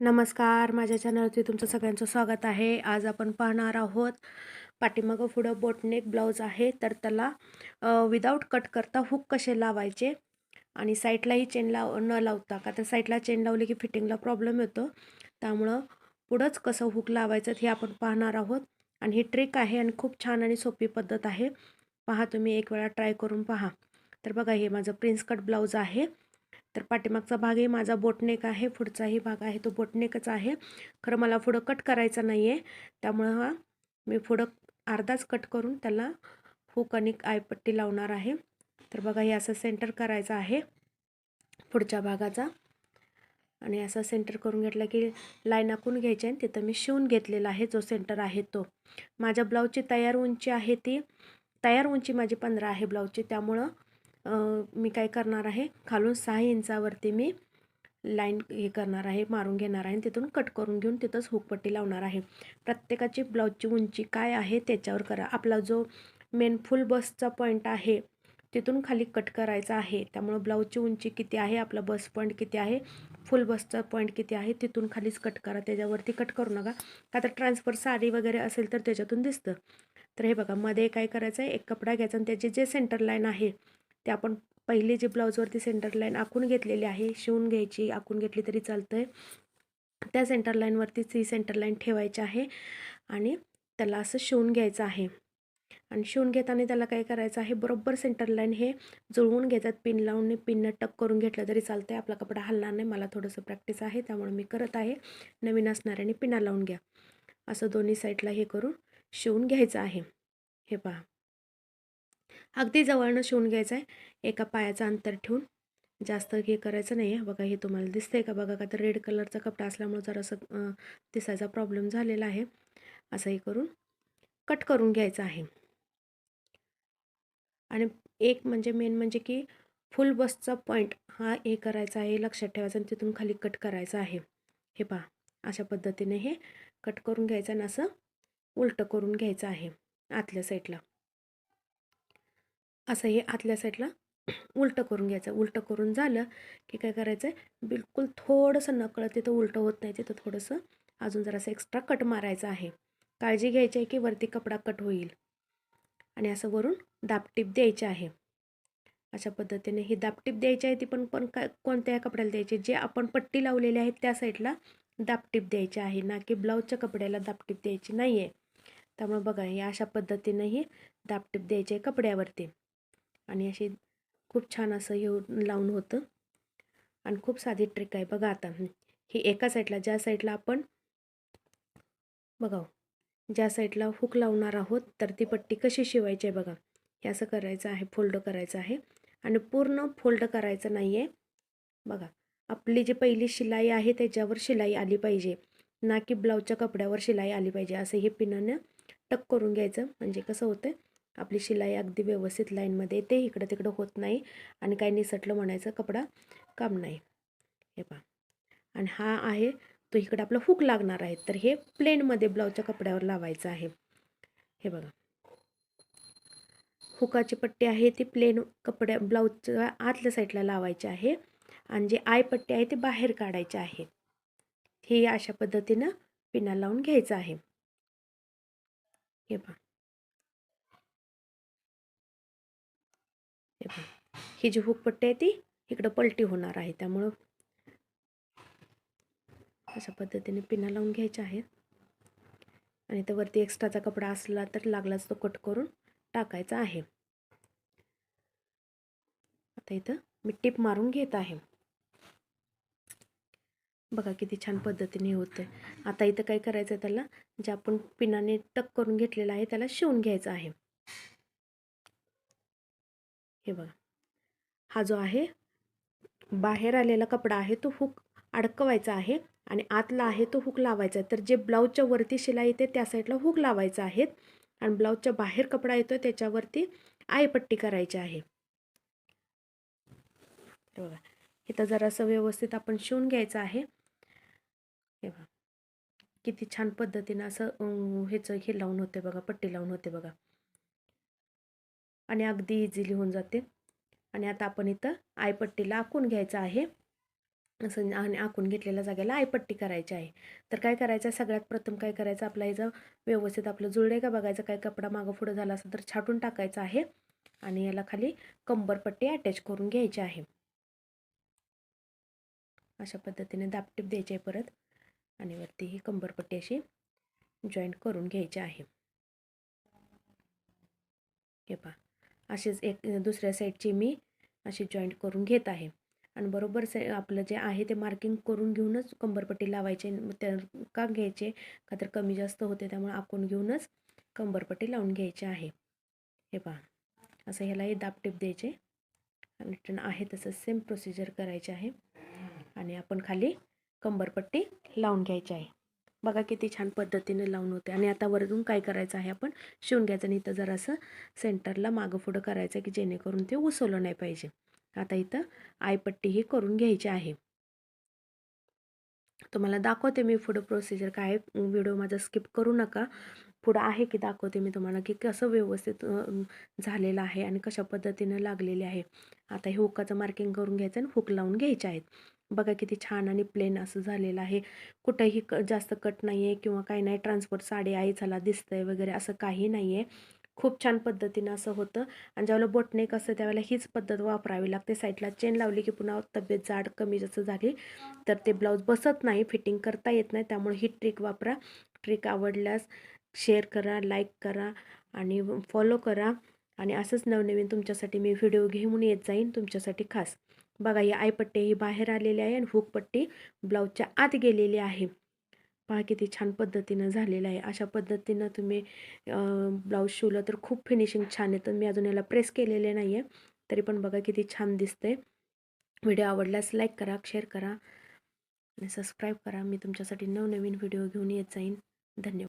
नमस्कार माझ्या चॅनलवरती तुमचं सगळ्यांचं स्वागत आहे. आज आपण पाहणार आहोत पाठीमागं पुढं बोटनेक ब्लाऊज आहे तर त्याला विदाऊट कट करता हुक कसे लावायचे आणि साईडलाही चेन लाव न लावता. का तर साईडला चेन लावली की फिटिंगला प्रॉब्लेम येतो. त्यामुळं पुढंच कसं हुक लावायचं हे आपण पाहणार आहोत. आणि ही ट्रिक आहे आणि खूप छान आणि सोपी पद्धत आहे. पहा तुम्ही एक वेळा ट्राय करून पहा. तर बघा हे माझं प्रिन्स कट ब्लाऊज आहे. तर पाठीमागचा भागही माझा बोटनेक आहे पुढचाही भाग आहे तो बोटनेकच आहे. खरं मला पुढं कट करायचा नाही आहे त्यामुळं हा मी पुढं अर्धाच कट करून त्याला हुक आणि आयपट्टी लावणार आहे. तर बघा हे असं सेंटर करायचं आहे पुढच्या भागाचा. आणि असं सेंटर करून घेतलं की लाईन आखून घ्यायची आणि तिथं मी शिवून घेतलेला आहे जो सेंटर आहे तो. माझ्या ब्लाऊजची तयार उंची आहे ती तयार उंची माझी पंधरा आहे ब्लाऊजची त्यामुळं मी काय करणार आहे? खालून सहा इंचावरती मी लाईन हे करणार आहे मारून घेणार आहे तिथून कट करून घेऊन तिथंच हुकपट्टी लावणार आहे. प्रत्येकाची ब्लाऊजची उंची काय आहे त्याच्यावर करा. आपला जो मेन फुल बसचा पॉईंट आहे तिथून खाली कट करायचा आहे. त्यामुळं ब्लाऊजची उंची किती आहे आपला बस पॉईंट किती आहे फुल बसचा पॉईंट किती आहे तिथून खालीच कट करा. त्याच्यावरती कट करू नका. का तर ट्रान्सफर साडी वगैरे असेल तर त्याच्यातून दिसतं. तर हे बघा मध्ये काय करायचं आहे एक कपडा घ्यायचा आणि त्याची जे सेंटर लाईन आहे ते आपण पहिले जे ब्लाऊजवरती सेंटर लाईन आखून घेतलेली आहे शिवून घ्यायची आखून घेतली तरी चालतं आहे त्या सेंटर लाईनवरतीच ही सेंटर लाईन ठेवायची आहे आणि त्याला असं शिवून घ्यायचं आहे. आणि शिवून घेताना त्याला काय करायचं आहे बरोबर सेंटर लाईन हे जुळवून घेतात पिन लावून पिननं टक करून घेतलं तरी चालतं आहे आपला कपडा हलणार नाही मला थोडंसं प्रॅक्टिस आहे त्यामुळे मी करत आहे. नवीन असणाऱ्याने पिना लावून घ्या. असं दोन्ही साईडला हे करून शिवून घ्यायचं आहे. हे पहा. अगदी जवळनं शिवून घ्यायचं आहे. एका पायाचं अंतर ठेवून. जास्त हे करायचं नाही आहे. बघा हे तुम्हाला दिसतंय का? बघा का तर रेड कलरचा कपडा असल्यामुळे जरासं दिसायचा प्रॉब्लेम झालेला आहे. असंही करून कट करून घ्यायचं आहे. आणि एक म्हणजे मेन म्हणजे की फुल बसचा पॉईंट हा हे करायचा आहे लक्षात ठेवायचा आणि तिथून खाली कट करायचं आहे. हे पहा अशा पद्धतीने हे कट करून घ्यायचं आणि असं उलटं करून घ्यायचं आहे. आतल्या साईडला असं हे आतल्या साईडला उलटं करून घ्यायचं. उलटं करून झालं की काय करायचं आहे बिलकुल थोडंसं नकळत तिथं उलटं होत नाही तिथं थोडंसं अजून जरासं एक्स्ट्रा कट मारायचं आहे. काळजी घ्यायची आहे की वरती कपडा कट होईल. आणि असं वरून दापटीप द्यायची आहे. अशा पद्धतीने ही दापटीप द्यायची आहे ती पण पण काय कोणत्या कपड्याला द्यायची? जे आपण पट्टी लावलेली आहे त्या साईडला दापटीप द्यायची आहे. ना की ब्लाऊजच्या कपड्याला दापटीप द्यायची नाही आहे त्यामुळे बघा हे अशा पद्धतीनेही दापटीप द्यायची आहे कपड्यावरती. आणि अशी खूप छान असं येऊन लावून होतं. आणि खूप साधी ट्रिक आहे बघा आता. ही एका साईडला ज्या साईडला आपण बघा हो, ज्या साईडला हुक लावणार आहोत तर ती पट्टी कशी शिवायची आहे बघा. हे असं करायचं आहे फोल्ड करायचं आहे. आणि पूर्ण फोल्ड करायचं नाही आहे बघा आपली जी पहिली शिलाई आहे त्याच्यावर शिलाई आली पाहिजे. ना की ब्लाऊजच्या कपड्यावर शिलाई आली पाहिजे. असं हे पिनानं टक करून घ्यायचं. म्हणजे कसं होतं आपली शिलाई अगदी व्यवस्थित लाईनमध्ये येते इकडं तिकडं होत नाही आणि काही निसटलं म्हणायचं कपडा काम नाही. हे पहा. आणि हा आहे तो इकडं आपला हुक लागणार आहे. तर हे प्लेनमध्ये ब्लाऊजच्या कपड्यावर लावायचं आहे. हे बघा. हुकाची पट्टी आहे ती प्लेन कपड्या ब्लाऊजच्या आतल्या साईडला लावायची आहे आणि जे आय पट्टी आहे ती बाहेर काढायची आहे. हे अशा पद्धतीनं पिना लावून घ्यायचं आहे. हे पहा. ही जी हुकपट्टी आहे ती इकडं पलटी होणार आहे. त्यामुळं अशा पद्धतीने पिना लावून घ्यायच्या आहेत. आणि तर वरती एक्स्ट्राचा कपडा असला तर लागलाच तो कट करून टाकायचा आहे. आता इथं मी टिप मारून घेत आहे. बघा किती छान पद्धतीने होतं आता इथं काय करायचं आहे त्याला जे आपण पिनाने टक करून घेतलेलं आहे त्याला शिवून घ्यायचं आहे. हे बघा. हा जो आहे बाहेर आलेला कपडा आहे तो हुक अडकवायचा आहे आणि आतला आहे तो हुक लावायचा आहे. तर जे ब्लाऊजच्या वरती शिलाई येते त्या साईडला हुक लावायचा आहे आणि ब्लाऊजच्या बाहेर कपडा येतो त्याच्यावरती आयपट्टी करायची आहे. बघा. इथं जरासं व्यवस्थित आपण शिवून घ्यायचं आहे. हे बघा. किती छान पद्धतीनं असं ह्याचं हे लावून होते बघा पट्टी लावून होते बघा. आणि अगदी इझिली होऊन जाते. आणि आता आपण इथं आयपट्टीला आखून घ्यायचं आहे. असं आणि आखून घेतलेल्या जागेला आयपट्टी करायची आहे. तर काय करायचं आहे? सगळ्यात प्रथम काय करायचं? आपला याचं व्यवस्थित आपलं जुळले का बघायचं? काय कपडा मागं पुढं झाला असेल तर छाटून टाकायचं आहे. आणि याला खाली कंबरपट्टी अटॅच करून घ्यायची आहे. अशा पद्धतीने दापटीप द्यायची आहे परत. आणि वरती ही कंबरपट्टी अशी जॉईंट करून घ्यायची आहे. हे पहा. असेच एक दुसऱ्या साईडची मी अशी जॉईंट करून घेत आहे. आणि बरोबर से आपलं जे आहे ते मार्किंग करून घेऊनच कंबरपट्टी लावायचे त्या का घ्यायचे? का तर कमी जास्त होते त्यामुळे आपण घेऊनच कंबरपट्टी लावून घ्यायची आहे. हे पहा. असं ह्यालाही दापटीप द्यायचे. आणि रिटर्न आहे तसं सेम प्रोसिजर करायचे आहे. आणि आपण खाली कंबरपट्टी लावून घ्यायची आहे. बघा किती छान पद्धतीने लावून होते. आणि आता वरतून काय करायचं आहे आपण? शिवून घ्यायचं आणि इथं जरासं सेंटरला मागं पुढं करायचं की जेणेकरून ते उसवलं नाही पाहिजे. आता इथं आयपट्टी ही करून घ्यायची आहे. तुम्हाला दाखवते मी पुढं प्रोसिजर काय व्हिडिओ माझा स्किप करू नका. पुढं आहे की दाखवते मी तुम्हाला की कसं व्यवस्थित झालेलं आहे आणि कशा पद्धतीनं लागलेले आहे. आता हे हुकाचं मार्किंग करून घ्यायचं आणि हुक लावून घ्यायचे आहेत. बघा किती छान आणि प्लेन असं झालेलं आहे. कुठंही क जास्त कट नाही आहे किंवा काही नाही. ट्रान्सपोर्ट साडी आई झाला दिसतंय वगैरे असं काही नाही आहे खूप छान पद्धतीनं असं होतं. आणि ज्यावेळेला बोटनेक असतं त्यावेळेला हीच पद्धत वापरावी लागते. साईडला चेन लावली की पुन्हा तब्येत जाड कमी जसं झाली तर ते ब्लाऊज बसत नाही फिटिंग करता येत नाही. त्यामुळे ही ट्रिक वापरा. ट्रिक आवडल्यास शेअर करा लाईक करा आणि फॉलो करा. आणि असंच नवनवीन तुमच्यासाठी मी व्हिडिओ घेऊन येत जाईन तुमच्यासाठी खास. बघा ही आयपट्टी ही बाहेर आलेली आहे आणि हुकपट्टी ब्लाऊजच्या आत गेलेली आहे. पहा किती छान पद्धतीनं झालेलं आहे. अशा पद्धतीनं तुम्ही ब्लाऊज शिवलं तर खूप फिनिशिंग छान येतं. मी अजून याला प्रेस केलेले नाही आहे तरी पण बघा किती छान दिसते व्हिडिओ आवडल्यास लाईक करा शेअर करा आणि सबस्क्राईब करा. मी तुमच्यासाठी नवनवीन व्हिडिओ घेऊन येत जाईन. धन्यवाद.